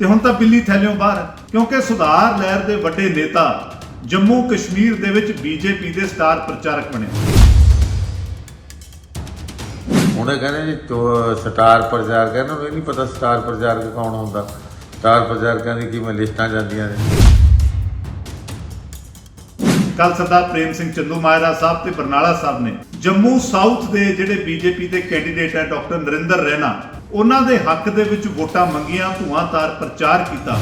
ਤੇ ਹੁਣ ਤਾਂ ਬਿੱਲੀ ਥੈਲਿਓਂ ਬਾਹਰ। ਕਿਉਂਕਿ ਸੁਧਾਰ ਲਹਿਰ ਦੇ ਵੱਡੇ ਨੇਤਾ ਜੰਮੂ ਕਸ਼ਮੀਰ ਦੇ ਵਿੱਚ ਬੀਜੇਪੀ ਦੇ ਸਟਾਰ ਪ੍ਰਚਾਰਕ ਬਣੇ। ਉਹਨੇ ਕਹਿੰਦੇ ਜੀ ਤੋ ਸਟਾਰ ਪ੍ਰਚਾਰਕ ਹੈ ਨਾ ਇਹ ਨਹੀਂ ਪਤਾ ਸਟਾਰ ਪ੍ਰਚਾਰਕ ਕੌਣ ਹੁੰਦਾ। ਸਟਾਰ ਪ੍ਰਚਾਰਕਾਂ ਦੀ ਕਿਵੇਂ ਲਿਸਟਾਂ ਜਾਂਦੀਆਂ ਨੇ। ਕੱਲ ਸਰਦਾਰ ਪ੍ਰੇਮ ਸਿੰਘ ਚੰਦੂ ਮਾਇਰਾ ਸਾਹਿਬ ਤੇ ਬਰਨਾਲਾ ਸਾਹਿਬ ਨੇ ਜੰਮੂ ਸਾਊਥ ਦੇ ਜਿਹੜੇ ਬੀਜੇਪੀ ਦੇ ਕੈਂਡੀਡੇਟ ਹੈ ਡਾਕਟਰ ਨਰਿੰਦਰ ਰੈਨਾ ਉਹਨਾਂ ਦੇ ਹੱਕ ਦੇ ਵਿੱਚ ਵੋਟਾਂ ਮੰਗੀਆਂ ਧੂਆਂਤਾਰ ਪ੍ਰਚਾਰ ਕੀਤਾ।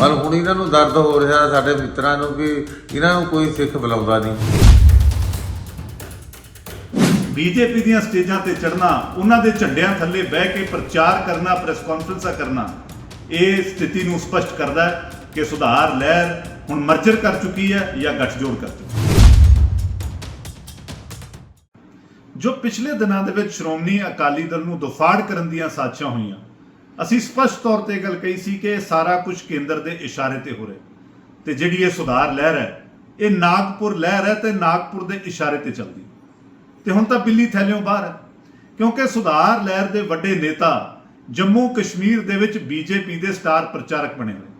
ਪਰ ਹੁਣ ਇਹਨਾਂ ਨੂੰ ਦਰਦ ਹੋ ਰਿਹਾ ਸਾਡੇ ਮਿੱਤਰਾਂ ਨੂੰ ਵੀ ਇਹਨਾਂ ਨੂੰ ਕੋਈ ਸਿੱਖ ਬੁਲਾਉਂਦਾ ਨਹੀਂ। ਬੀਜੇਪੀ ਦੀਆਂ ਸਟੇਜਾਂ ਤੇ ਚੜ੍ਹਨਾ ਉਹਨਾਂ ਦੇ ਝੰਡਿਆਂ ਥੱਲੇ ਬਹਿ ਕੇ ਪ੍ਰਚਾਰ ਕਰਨਾ ਪ੍ਰੈਸ ਕਾਨਫਰੰਸਾਂ ਕਰਨਾ ਇਹ ਸਥਿਤੀ ਨੂੰ ਸਪਸ਼ਟ ਕਰਦਾ ਹੈ ਕਿ ਸੁਧਾਰ ਲਹਿਰ ਹੁਣ ਮਰਜਰ ਕਰ ਚੁੱਕੀ ਹੈ ਜਾਂ ਗੱਠਜੋੜ ਕਰ ਚੁੱਕੀ ਹੈ। ਜੋ ਪਿਛਲੇ ਦਿਨਾਂ ਦੇ ਵਿੱਚ ਸ਼੍ਰੋਮਣੀ ਅਕਾਲੀ ਦਲ ਨੂੰ ਦੁਫਾੜ ਕਰਨ ਦੀਆਂ ਸਾਜ਼ਿਸ਼ਾਂ ਹੋਈਆਂ। ਅਸੀਂ ਸਪਸ਼ਟ ਤੌਰ ਤੇ ਇਹ ਗੱਲ ਕਹੀ ਸੀ ਕਿ ਇਹ ਸਾਰਾ ਕੁਝ ਕੇਂਦਰ ਦੇ ਇਸ਼ਾਰੇ ਤੇ ਹੋ ਰਿਹਾ ਤੇ ਜਿਹੜੀ ਇਹ ਸੁਧਾਰ ਲਹਿਰ ਹੈ, ਇਹ ਨਾਗਪੁਰ ਲਹਿਰ ਹੈ ਤੇ ਨਾਗਪੁਰ ਦੇ ਇਸ਼ਾਰੇ ਤੇ ਚੱਲਦੀ ਤੇ ਹੁਣ ਤਾਂ ਬਿੱਲੀ ਥੈਲਿਓਂ ਬਾਹਰ ਹੈ, ਕਿਉਂਕਿ ਸੁਧਾਰ ਲਹਿਰ ਦੇ ਵੱਡੇ ਨੇਤਾ ਜੰਮੂ ਕਸ਼ਮੀਰ ਦੇ ਵਿੱਚ ਬੀਜੇਪੀ ਦੇ ਸਟਾਰ ਪ੍ਰਚਾਰਕ ਬਣੇ ਹੋਏ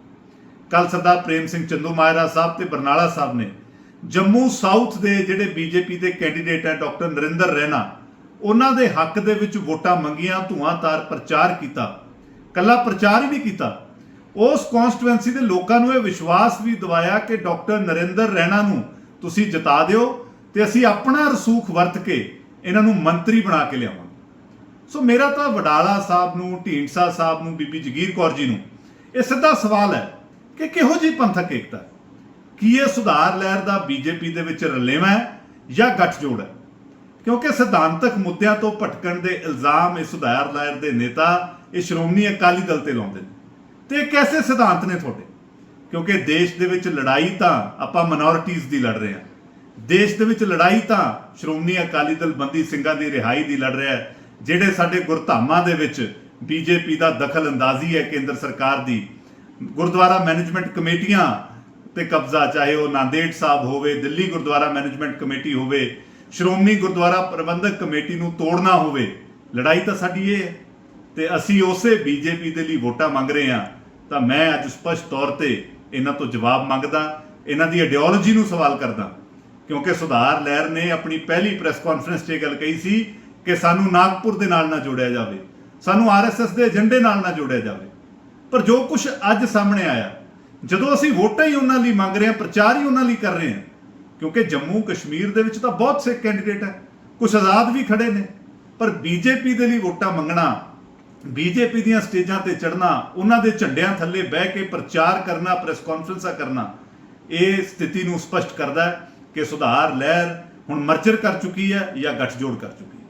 ਕੱਲ ਸਰਦਾਰ ਪ੍ਰੇਮ ਸਿੰਘ ਚੰਦੂ ਮਾਇਰਾ ਸਾਹਿਬ ਤੇ ਬਰਨਾਲਾ ਸਾਹਿਬ ਨੇ ਜੰਮੂ ਸਾਊਥ ਦੇ ਜਿਹੜੇ ਬੀਜੇਪੀ ਦੇ ਕੈਂਡੀਡੇਟ ਹੈ ਡਾਕਟਰ ਨਰਿੰਦਰ ਰੈਣਾ, ਉਹਨਾਂ ਦੇ ਹੱਕ ਦੇ ਵਿੱਚ ਵੋਟਾਂ ਮੰਗੀਆਂ ਧੂਆਂਤਾਰ ਪ੍ਰਚਾਰ ਕੀਤਾ। ਕੱਲਾ ਪ੍ਰਚਾਰ ਹੀ ਨਹੀਂ ਕੀਤਾ। ਉਸ ਕਨਸਟੀਟੂਐਂਸੀ ਦੇ ਲੋਕਾਂ ਨੂੰ ਇਹ ਵਿਸ਼ਵਾਸ ਵੀ ਦਿਵਾਇਆ ਕਿ ਡਾਕਟਰ ਨਰਿੰਦਰ ਰੈਣਾ ਨੂੰ ਤੁਸੀਂ ਜਿਤਾ ਦਿਓ ਤੇ ਅਸੀਂ ਆਪਣਾ ਰਸੂਖ ਵਰਤ ਕੇ ਇਹਨਾਂ ਨੂੰ ਮੰਤਰੀ ਬਣਾ ਕੇ ਲਿਆਵਾਂਗੇ। ਸੋ ਮੇਰਾ ਤਾਂ ਵਡਾਲਾ ਸਾਹਿਬ ਨੂੰ, ਢੀਂਡਸਾ ਸਾਹਿਬ ਨੂੰ, ਬੀਬੀ ਜਗੀਰ ਕੌਰ ਜੀ ਨੂੰ ਇਹ ਸਿੱਧਾ ਸਵਾਲ ਹੈ ਕਿ ਕਿਹੋ ਜੀ ਪੰਥਕ ਏਕਤਾ ਕੀ ਇਹ ਸੁਧਾਰ ਲਹਿਰ ਦਾ ਬੀਜੇਪੀ ਦੇ ਵਿੱਚ ਰਲੇਵਾਂ ਹੈ ਜਾਂ ਗੱਠਜੋੜ ਹੈ? ਕਿਉਂਕਿ ਸਿਧਾਂਤਕ ਮੁੱਦਿਆਂ ਤੋਂ ਭਟਕਣ ਦੇ ਇਲਜ਼ਾਮ ਇਹ ਸੁਧਾਰ ਲਹਿਰ ਦੇ ਨੇਤਾ, ਇਹ ਸ਼੍ਰੋਮਣੀ ਅਕਾਲੀ ਦਲ ਤੇ ਲਾਉਂਦੇ ਨੇ। ਤੇ ਇਹ ਕੈਸੇ ਸਿਧਾਂਤ ਨੇ ਤੁਹਾਡੇ? ਕਿਉਂਕਿ ਦੇਸ਼ ਦੇ ਵਿੱਚ ਲੜਾਈ ਤਾਂ ਆਪਾਂ ਮਿਨੋਰਿਟੀਜ਼ ਦੀ ਲੜ ਰਹੇ ਹਾਂ। ਦੇਸ਼ ਦੇ ਵਿੱਚ ਲੜਾਈ ਤਾਂ ਸ਼੍ਰੋਮਣੀ ਅਕਾਲੀ ਦਲ ਬੰਦੀ ਸਿੰਘਾਂ ਦੀ ਰਿਹਾਈ ਦੀ ਲੜ ਰਿਹਾ ਹੈ, ਜਿਹੜੇ ਸਾਡੇ ਗੁਰਧਾਮਾਂ ਦੇ ਵਿੱਚ ਬੀਜੇਪੀ ਦਾ ਦਖਲ ਅੰਦਾਜ਼ੀ ਹੈ ਕੇਂਦਰ ਸਰਕਾਰ ਦੀ। ਗੁਰਦੁਆਰਾ ਮੈਨੇਜਮੈਂਟ ਕਮੇਟੀਆਂ ਤੇ ਕਬਜ਼ਾ, ਚਾਹੇ ਉਹ ਨਾਂਦੇੜ ਸਾਹਿਬ ਹੋਵੇ, ਦਿੱਲੀ ਗੁਰਦੁਆਰਾ ਮੈਨੇਜਮੈਂਟ ਕਮੇਟੀ ਹੋਵੇ, ਸ਼੍ਰੋਮਣੀ ਗੁਰਦੁਆਰਾ ਪ੍ਰਬੰਧਕ ਕਮੇਟੀ ਨੂੰ ਤੋੜਨਾ ਹੋਵੇ, ਲੜਾਈ ਤਾਂ ਸਾਡੀ ਇਹ ਹੈ। ਤੇ ਅਸੀਂ ਉਸੇ ਬੀਜੇਪੀ ਦੇ ਲਈ ਵੋਟਾਂ ਮੰਗ ਰਹੇ ਹਾਂ। ਤਾਂ ਮੈਂ ਅੱਜ ਸਪਸ਼ਟ ਤੌਰ ਤੇ ਇਹਨਾਂ ਤੋਂ ਜਵਾਬ ਮੰਗਦਾ, ਇਹਨਾਂ ਦੀ ਆਈਡੀਓਲੋਜੀ ਨੂੰ ਸਵਾਲ ਕਰਦਾ। ਕਿਉਂਕਿ ਸੁਧਾਰ ਲਹਿਰ ਨੇ ਆਪਣੀ ਪਹਿਲੀ ਪ੍ਰੈਸ ਕਾਨਫਰੰਸ 'ਚ ਇਹ ਗੱਲ ਕਹੀ ਸੀ ਕਿ ਸਾਨੂੰ ਨਾਗਪੁਰ ਦੇ ਨਾਲ ਨਾ ਜੋੜਿਆ ਜਾਵੇ। ਸਾਨੂੰ ਆਰਐਸਐਸ ਦੇ ਏਜੰਡੇ ਨਾਲ ਨਾ ਜੋੜਿਆ ਜਾਵੇ। ਪਰ ਜੋ ਕੁਝ ਅੱਜ ਸਾਹਮਣੇ ਆਇਆ ਜਦੋਂ ਅਸੀਂ ਵੋਟਾਂ ਹੀ ਉਹਨਾਂ ਲਈ ਮੰਗ ਰਹੇ ਹਾਂ, ਪ੍ਰਚਾਰ ਹੀ ਉਹਨਾਂ ਲਈ ਕਰ ਰਹੇ ਹਾਂ, ਕਿਉਂਕਿ ਜੰਮੂ ਕਸ਼ਮੀਰ ਦੇ ਵਿੱਚ ਤਾਂ ਬਹੁਤ ਸੇ ਕੈਂਡੀਡੇਟ ਹੈ ਕੁਝ ਆਜ਼ਾਦ ਵੀ ਖੜੇ ਨੇ, ਪਰ ਬੀਜੇਪੀ ਦੇ ਲਈ ਵੋਟਾਂ ਮੰਗਣਾ, ਬੀਜੇਪੀ ਦੀਆਂ ਸਟੇਜਾਂ ਤੇ ਚੜ੍ਹਨਾ, ਉਹਨਾਂ ਦੇ ਝੰਡਿਆਂ ਥੱਲੇ ਬਹਿ ਕੇ ਪ੍ਰਚਾਰ ਕਰਨਾ ਪ੍ਰੈਸ ਕਾਨਫਰੰਸਾਂ ਕਰਨਾ, ਇਹ ਸਥਿਤੀ ਨੂੰ ਸਪਸ਼ਟ ਕਰਦਾ ਹੈ ਕਿ ਸੁਧਾਰ ਲਹਿਰ ਹੁਣ ਮਰਜਰ ਕਰ ਚੁੱਕੀ ਹੈ ਜਾਂ ਗੱਠਜੋੜ ਕਰ ਚੁੱਕੀ ਹੈ।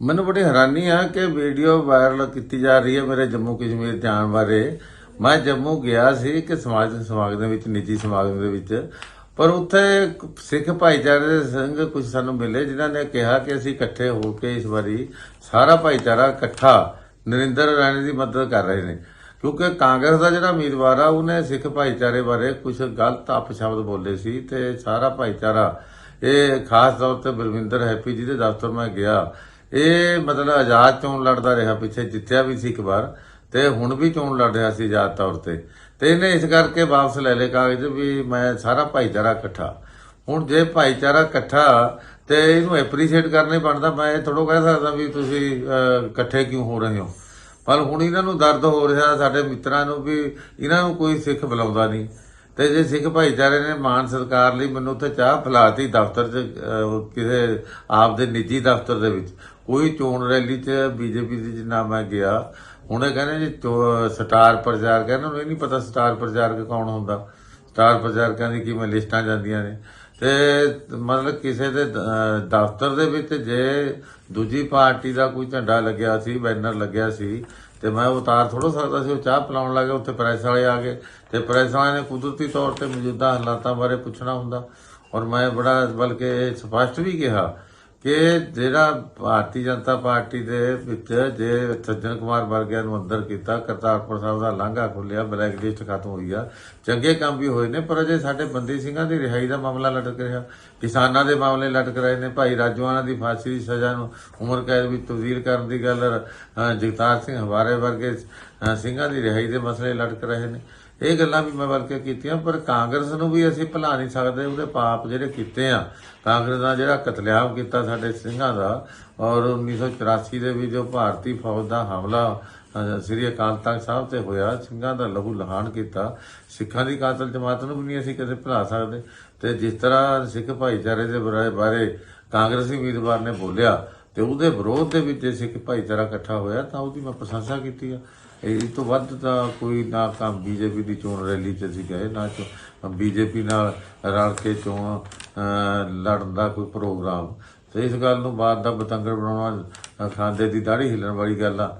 ਮੈਨੂੰ ਬੜੀ ਹੈਰਾਨੀ ਆ ਕਿ ਵੀਡੀਓ ਵਾਇਰਲ ਕੀਤੀ ਜਾ ਰਹੀ ਹੈ ਮੇਰੇ ਜੰਮੂ ਕਸ਼ਮੀਰ ਜਾਣ ਬਾਰੇ। ਮੈਂ ਜੰਮੂ ਗਿਆ ਸੀ ਕਿ ਸਮਾਜ ਸਮਾਗਮ ਦੇ ਵਿੱਚ, ਨਿੱਜੀ ਸਮਾਗਮ ਦੇ ਵਿੱਚ। ਪਰ ਉੱਥੇ ਸਿੱਖ ਭਾਈਚਾਰੇ ਦੇ ਸੰਗ ਕੁਝ ਸਾਨੂੰ ਮਿਲੇ, ਜਿਨ੍ਹਾਂ ਨੇ ਕਿਹਾ ਕਿ ਅਸੀਂ ਇਕੱਠੇ ਹੋ ਕੇ ਇਸ ਵਾਰੀ ਸਾਰਾ ਭਾਈਚਾਰਾ ਇਕੱਠਾ ਨਰਿੰਦਰ ਰਾਣੇ ਦੀ ਮਦਦ ਕਰ ਰਹੇ ਨੇ। ਕਿਉਂਕਿ ਕਾਂਗਰਸ ਦਾ ਜਿਹੜਾ ਉਮੀਦਵਾਰ ਆ, ਉਹਨੇ ਸਿੱਖ ਭਾਈਚਾਰੇ ਬਾਰੇ ਕੁਝ ਗਲਤ ਅਪਸ਼ਬਦ ਬੋਲੇ ਸੀ ਤੇ ਸਾਰਾ ਭਾਈਚਾਰਾ, ਇਹ ਖਾਸ ਤੌਰ ਤੇ ਬਲਵਿੰਦਰ ਹੈਪੀ ਜੀ ਦੇ ਦਫ਼ਤਰ ਮੈਂ ਗਿਆ। ਇਹ ਮਤਲਬ ਆਜ਼ਾਦ ਚੋਣ ਲੜਦਾ ਰਿਹਾ, ਪਿੱਛੇ ਜਿੱਤਿਆ ਵੀ ਸੀ ਇੱਕ ਵਾਰ। ਤੇ ਹੁਣ ਵੀ ਚੋਣ ਲੜ ਰਿਹਾ ਸੀ ਆਜ਼ਾਦ ਤੌਰ ਤੇ? ਤੇ ਇਹਨੇ ਇਸ ਕਰਕੇ ਵਾਪਸ ਲੈ ਲਏ ਕਾਗਜ਼ ਵੀ ਮੈਂ ਸਾਰਾ ਭਾਈਚਾਰਾ ਇਕੱਠਾ। ਹੁਣ ਜੇ ਭਾਈਚਾਰਾ ਇਕੱਠਾ ਤੇ ਇਹਨੂੰ ਐਪਰੀਸ਼ੀਏਟ ਕਰਨੇ ਬਣਦਾ, ਮੈਂ ਇਹ ਥੋੜੋ ਕਹਿ ਸਕਦਾ ਵੀ ਤੁਸੀਂ ਇਕੱਠੇ ਕਿਉਂ ਹੋ ਰਹੇ ਹੋ? ਪਰ ਹੁਣ ਇਹਨਾਂ ਨੂੰ ਦਰਦ ਹੋ ਰਿਹਾ, ਸਾਡੇ ਮਿੱਤਰਾਂ ਨੂੰ ਵੀ, ਇਹਨਾਂ ਨੂੰ ਕੋਈ ਸਿੱਖ ਬੁਲਾਉਂਦਾ ਨਹੀਂ। ਤੇ ਜੇ ਸਿੱਖ ਭਾਈਚਾਰੇ ਨੇ ਮਾਨ ਸਰਕਾਰ ਲਈ ਮੈਨੂੰ ਉੱਥੇ ਚਾਹ ਫਲਾਤੀ ਦਫ਼ਤਰ 'ਚ ਕਿਸੇ ਆਪ ਦੇ ਨਿੱਜੀ ਦਫ਼ਤਰ ਦੇ ਵਿੱਚ। ਕੋਈ ਚੋਣ ਰੈਲੀ 'ਚ, ਬੀਜੇਪੀ ਦੀ ਜਿੰਨਾ ਮੈਂ ਗਿਆ ਹੁਣੇ ਕਹਿੰਦੇ ਜੀ ਚੋ- ਸਟਾਰ ਪ੍ਰਚਾਰਕ ਇਹਨਾਂ ਨੂੰ ਇਹ ਨਹੀਂ ਪਤਾ ਸਟਾਰ ਪ੍ਰਚਾਰਕ ਕੌਣ ਹੁੰਦਾ। ਸਟਾਰ ਪ੍ਰਚਾਰਕਾਂ ਦੀ ਕਿਵੇਂ ਲਿਸਟਾਂ ਜਾਂਦੀਆਂ ਨੇ। ਤੇ ਮਤਲਬ ਕਿਸੇ ਦੇ ਦਫ਼ਤਰ ਦੇ ਵਿੱਚ ਜੇ ਦੂਜੀ ਪਾਰਟੀ ਦਾ ਕੋਈ ਝੰਡਾ ਲੱਗਿਆ ਸੀ, ਬੈਨਰ ਲੱਗਿਆ ਸੀ, ਤੇ ਮੈਂ ਉਤਾਰ ਥੋੜੋ ਸਕਦਾ ਸੀ, ਉਹ ਚਾਹ ਪਿਲਾਉਣ ਲੱਗੇ ਉੱਥੇ ਪ੍ਰੈਸ ਵਾਲੇ ਆ ਗਏ। ਤੇ ਪ੍ਰੈਸ ਵਾਲਿਆਂ ਨੇ ਕੁਦਰਤੀ ਤੌਰ ਤੇ ਮੌਜੂਦਾ ਹਾਲਾਤਾਂ ਬਾਰੇ ਪੁੱਛਣਾ ਹੁੰਦਾ। ਔਰ ਮੈਂ ਬੜਾ, ਬਲਕਿ ਸਪਸ਼ਟ ਵੀ ਕਿਹਾ ਕਿ ਜਿਹੜਾ ਭਾਰਤੀ ਜਨਤਾ ਪਾਰਟੀ ਦੇ ਵਿੱਚ ਜੇ ਸੱਜਣ ਕੁਮਾਰ ਵਰਗਿਆਂ ਨੂੰ ਅੰਦਰ ਕੀਤਾ, ਕਰਤਾਰਪੁਰ ਸਾਹਿਬ ਦਾ ਲਾਂਘਾ ਖੁੱਲਿਆ ਬਲੈਕ ਲਿਸਟ ਖਤਮ ਹੋਈ ਆ, ਚੰਗੇ ਕੰਮ ਵੀ ਹੋਏ ਨੇ, ਪਰ ਅਜੇ ਸਾਡੇ ਬੰਦੀ ਸਿੰਘਾਂ ਦੀ ਰਿਹਾਈ ਦਾ ਮਾਮਲਾ ਲਟਕ ਰਿਹਾ। ਕਿਸਾਨਾਂ ਦੇ ਮਾਮਲੇ ਲਟਕ ਰਹੇ ਨੇ, ਭਾਈ ਰਾਜਵਾਨਾ ਦੀ ਫਾਂਸੀ ਦੀ ਸਜ਼ਾ ਨੂੰ ਉਮਰ ਕੈਦ ਵਿੱਚ ਤਬਦੀਲ ਕਰਨ ਦੀ ਗੱਲ ਜਗਤਾਰ ਸਿੰਘ ਹਵਾਰੇ ਵਰਗੇ ਸਿੰਘਾਂ ਦੀ ਰਿਹਾਈ ਦੇ ਮਸਲੇ ਲਟਕ ਰਹੇ ਨੇ। ਇਹ ਗੱਲਾਂ ਵੀ ਮੈਂ ਬਲਕਿ ਕੀਤੀਆਂ, ਪਰ ਕਾਂਗਰਸ ਨੂੰ ਵੀ ਅਸੀਂ ਭੁਲਾ ਨਹੀਂ ਸਕਦੇ, ਉਹਦੇ ਪਾਪ ਜਿਹੜੇ ਕੀਤੇ ਆ। ਕਾਂਗਰਸ ਦਾ ਜਿਹੜਾ ਕਤਲੇਆਮ ਕੀਤਾ ਸਾਡੇ ਸਿੰਘਾਂ ਦਾ, ਔਰ 1984 ਦੇ ਵਿੱਚ ਜੋ ਭਾਰਤੀ ਫੌਜ ਦਾ ਹਮਲਾ ਸ੍ਰੀ ਅਕਾਲ ਤਖਤ ਸਾਹਿਬ ਤੇ ਹੋਇਆ, ਸਿੰਘਾਂ ਦਾ ਲਹੂ ਲਹਾਨ ਕੀਤਾ। ਸਿੱਖਾਂ ਦੀ ਕਾਤਲ ਜਮਾਤ ਨੂੰ ਵੀ ਨਹੀਂ ਅਸੀਂ ਕਦੇ ਭੁਲਾ ਸਕਦੇ। ਤੇ ਜਿਸ ਤਰ੍ਹਾਂ ਸਿੱਖ ਭਾਈਚਾਰੇ ਦੇ ਬਾਰੇ- ਬਾਰੇ ਕਾਂਗਰਸੀ ਉਮੀਦਵਾਰ ਨੇ ਬੋਲਿਆ, ਤੇ ਉਹਦੇ ਵਿਰੋਧ ਦੇ ਵਿੱਚ ਜੇ ਸਿੱਖ ਭਾਈਚਾਰਾ ਇਕੱਠਾ ਹੋਇਆ, ਤਾਂ ਉਹਦੀ ਮੈਂ ਪ੍ਰਸ਼ੰਸਾ ਕੀਤੀ ਆ। ਇਹ ਤੋਂ ਵੱਧ ਤਾਂ ਕੋਈ ਨਾ ਕੰਮ ਬੀਜੇਪੀ ਦੀ ਚੋਣ ਰੈਲੀ 'ਚ ਅਸੀਂ ਗਏ, ਨਾ ਬੀਜੇਪੀ ਨਾਲ ਰਲ ਕੇ ਚੋਣ ਲੜਨ ਦਾ ਕੋਈ ਪ੍ਰੋਗਰਾਮ। ਤੇ ਇਸ ਗੱਲ ਨੂੰ ਬਾਤ ਦਾ ਬਤੰਗੜ ਬਣਾਉਣਾ ਖਾਂਦੇ ਦੀ ਦਾੜੀ ਹਿੱਲਣ ਵਾਲੀ ਗੱਲ ਆ।